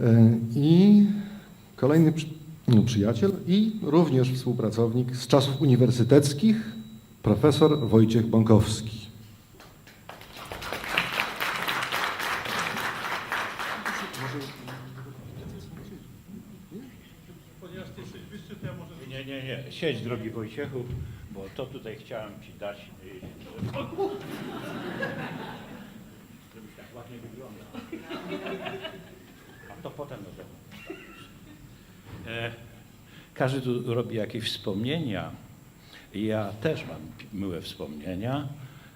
E, I kolejny no, przyjaciel i również współpracownik z czasów uniwersyteckich, profesor Wojciech Bąkowski. Nie, nie, nie. Siedź, drogi Wojciechu, bo to tutaj chciałem ci dać. żeby- O, kur- Żebyś tak ładnie wyglądał. A to potem domu. E, każdy tu robi jakieś wspomnienia. Ja też mam miłe wspomnienia,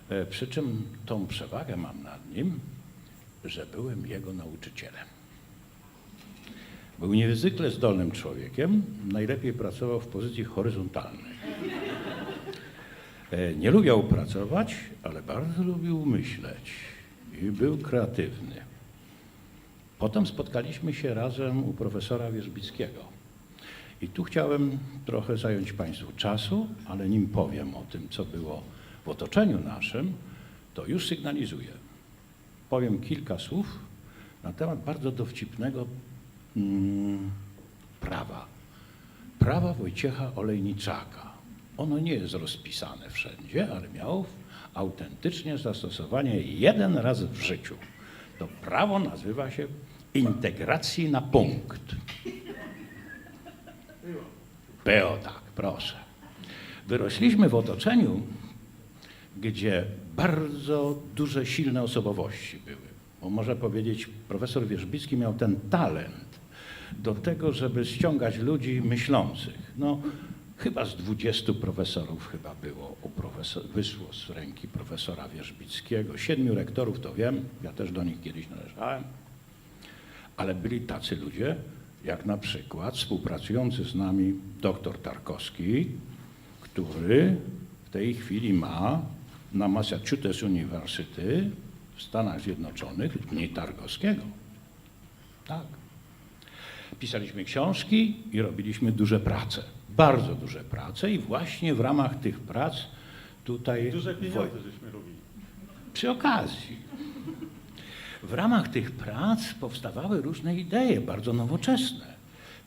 e, przy czym tą przewagę mam nad nim, że byłem jego nauczycielem. Był niezwykle zdolnym człowiekiem, najlepiej pracował w pozycji horyzontalnej. E, Nie lubiał pracować, ale bardzo lubił myśleć i był kreatywny. Potem spotkaliśmy się razem u profesora Wierzbickiego. I tu chciałem trochę zająć Państwu czasu, ale nim powiem o tym, co było w otoczeniu naszym, to już sygnalizuję. Powiem kilka słów na temat bardzo dowcipnego mm, prawa. Prawa Wojciecha Olejniczaka. Ono nie jest rozpisane wszędzie, ale miało autentycznie zastosowanie jeden raz w życiu. To prawo nazywa się integracji na punkt. Było tak, proszę. Wyrośliśmy w otoczeniu, gdzie bardzo duże, silne osobowości były. Bo można powiedzieć, profesor Wierzbicki miał ten talent do tego, żeby ściągać ludzi myślących. No, chyba z 20 profesorów chyba było u profesor, wyszło z ręki profesora Wierzbickiego. Siedmiu rektorów to wiem, ja też do nich kiedyś należałem. Ale byli tacy ludzie, jak na przykład współpracujący z nami doktor Tarkowski, który w tej chwili ma na Massachusetts University w Stanach Zjednoczonych dni Tarkowskiego. Tak. Pisaliśmy książki i robiliśmy duże prace. Bardzo duże prace i właśnie w ramach tych prac tutaj... Duże pieniądze żeśmy robili. przy okazji. W ramach tych prac powstawały różne idee, bardzo nowoczesne.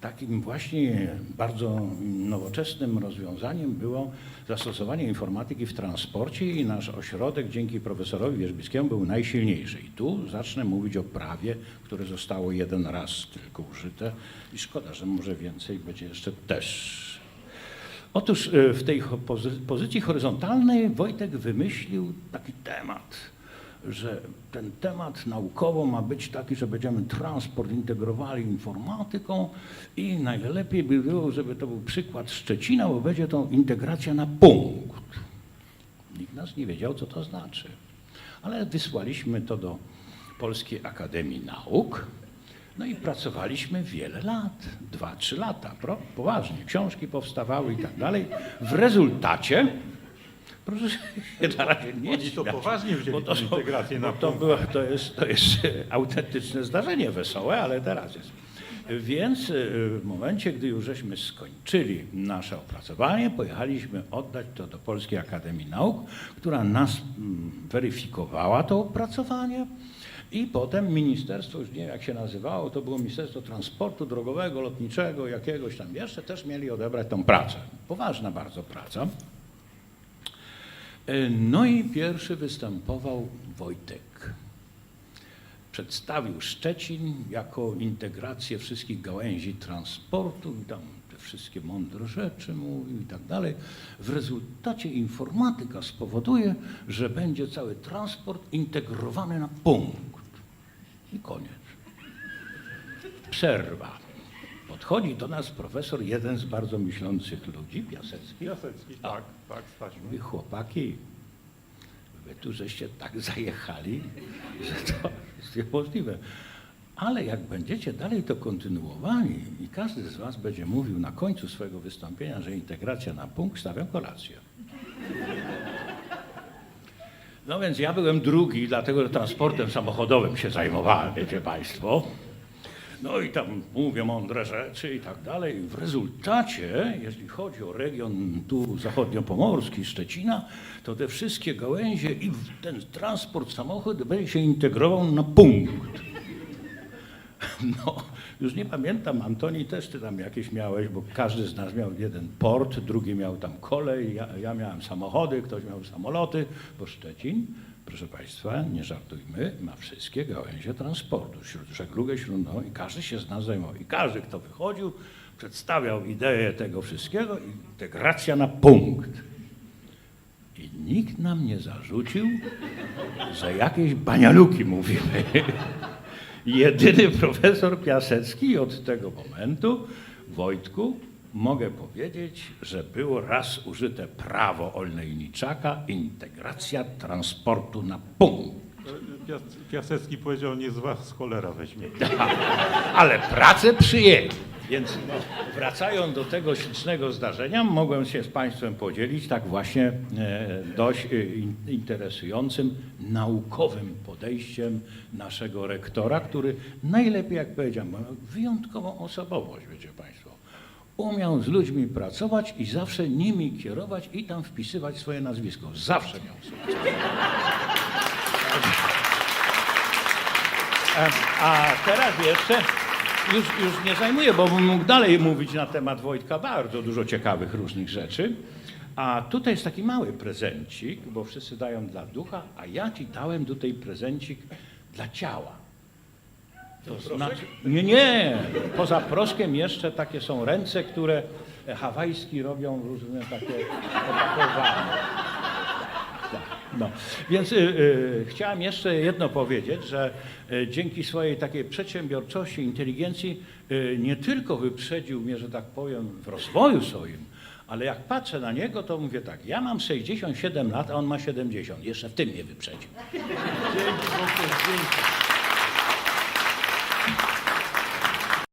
Takim właśnie bardzo nowoczesnym rozwiązaniem było zastosowanie informatyki w transporcie i nasz ośrodek dzięki profesorowi Wierzbickiemu był najsilniejszy. I tu zacznę mówić o prawie, które zostało jeden raz tylko użyte i szkoda, że może więcej będzie jeszcze też Otóż e, w tej pozycji horyzontalnej Wojtek wymyślił taki temat, że ten temat naukowo ma być taki, że będziemy transport integrowali informatyką i najlepiej by było, żeby to był przykład Szczecina, bo będzie to integracja na punkt. Nikt nas nie wiedział, co to znaczy. Ale wysłaliśmy to do Polskiej Akademii Nauk. No i pracowaliśmy wiele lat, dwa, trzy lata, poważnie. Książki powstawały i tak dalej. W rezultacie, proszę się na razie nie Oni to śmiać, poważnie wzięli bo to, są- integrację na bo to, punkt. było, to, jest, to jest autentyczne zdarzenie wesołe, ale teraz jest. Więc y, w momencie, gdy już żeśmy skończyli nasze opracowanie, pojechaliśmy oddać to do Polskiej Akademii Nauk, która nas mm, weryfikowała to opracowanie. I potem ministerstwo, już nie wiem jak się nazywało, to było Ministerstwo Transportu Drogowego, Lotniczego, jakiegoś tam jeszcze, też mieli odebrać tą pracę. Poważna bardzo praca. E, No i pierwszy występował Wojtek. Przedstawił Szczecin jako integrację wszystkich gałęzi transportu i tam te wszystkie mądre rzeczy mówił i tak dalej. W rezultacie informatyka spowoduje, że będzie cały transport integrowany na punkt. I koniec. Przerwa. Podchodzi do nas profesor, jeden z bardzo myślących ludzi, Piasecki. Piasecki, tak, tak, Stasiu. Mówi, chłopaki, wy tu żeście tak zajechali, że to jest niemożliwe. Ale jak będziecie dalej to kontynuowali i każdy z was będzie mówił na końcu swojego wystąpienia, że integracja na punkt, stawiam kolację. No więc ja byłem drugi, dlatego że transportem samochodowym się zajmowałem, wiecie państwo. No i tam mówię mądre rzeczy i tak dalej. W rezultacie, jeśli chodzi o region tu zachodniopomorski, Szczecina, to te wszystkie gałęzie i ten transport samochód będzie się integrował na punkt. No, już nie pamiętam, Antoni też ty tam jakieś miałeś, bo każdy z nas miał jeden port, drugi miał tam kolej, ja, ja miałem samochody, ktoś miał samoloty, bo Szczecin, proszę Państwa, nie żartujmy, ma wszystkie gałęzie transportu, żeglugę śródlądową i każdy się z nas zajmował. I każdy, kto wychodził, przedstawiał ideę tego wszystkiego, integracja na punkt. I nikt nam nie zarzucił, że jakieś banialuki mówimy. Jedyny profesor Piasecki od tego momentu, Wojtku, mogę powiedzieć, że było raz użyte prawo Olejniczaka, integracja transportu na punkt. Pias- Piasecki powiedział, nie z was cholera weźmie. Ale pracę przyjęli. Więc wracając do tego ślicznego zdarzenia, mogłem się z Państwem podzielić tak właśnie e, dość e, in- interesującym, naukowym podejściem naszego rektora, który najlepiej, jak powiedziałem, ma wyjątkową osobowość, wiecie Państwo. Umiał z ludźmi pracować i zawsze nimi kierować i tam wpisywać swoje nazwisko. Zawsze miał sukces. A teraz jeszcze, już, już nie zajmuję, bo bym mógł dalej mówić na temat Wojtka bardzo dużo ciekawych różnych rzeczy. A tutaj jest taki mały prezencik, bo wszyscy dają dla ducha, a ja ci dałem tutaj prezencik dla ciała. To znaczy, nie, nie. Poza proskiem jeszcze takie są ręce, które hawajski robią różne takie opakowania. Tak, No. Więc y, y, chciałem jeszcze jedno powiedzieć, że y, dzięki swojej takiej przedsiębiorczości, inteligencji y, nie tylko wyprzedził mnie, że tak powiem, w rozwoju swoim, ale jak patrzę na niego, to mówię tak, ja mam 67 lat, a on ma 70. Jeszcze w tym mnie wyprzedził. Dzięki.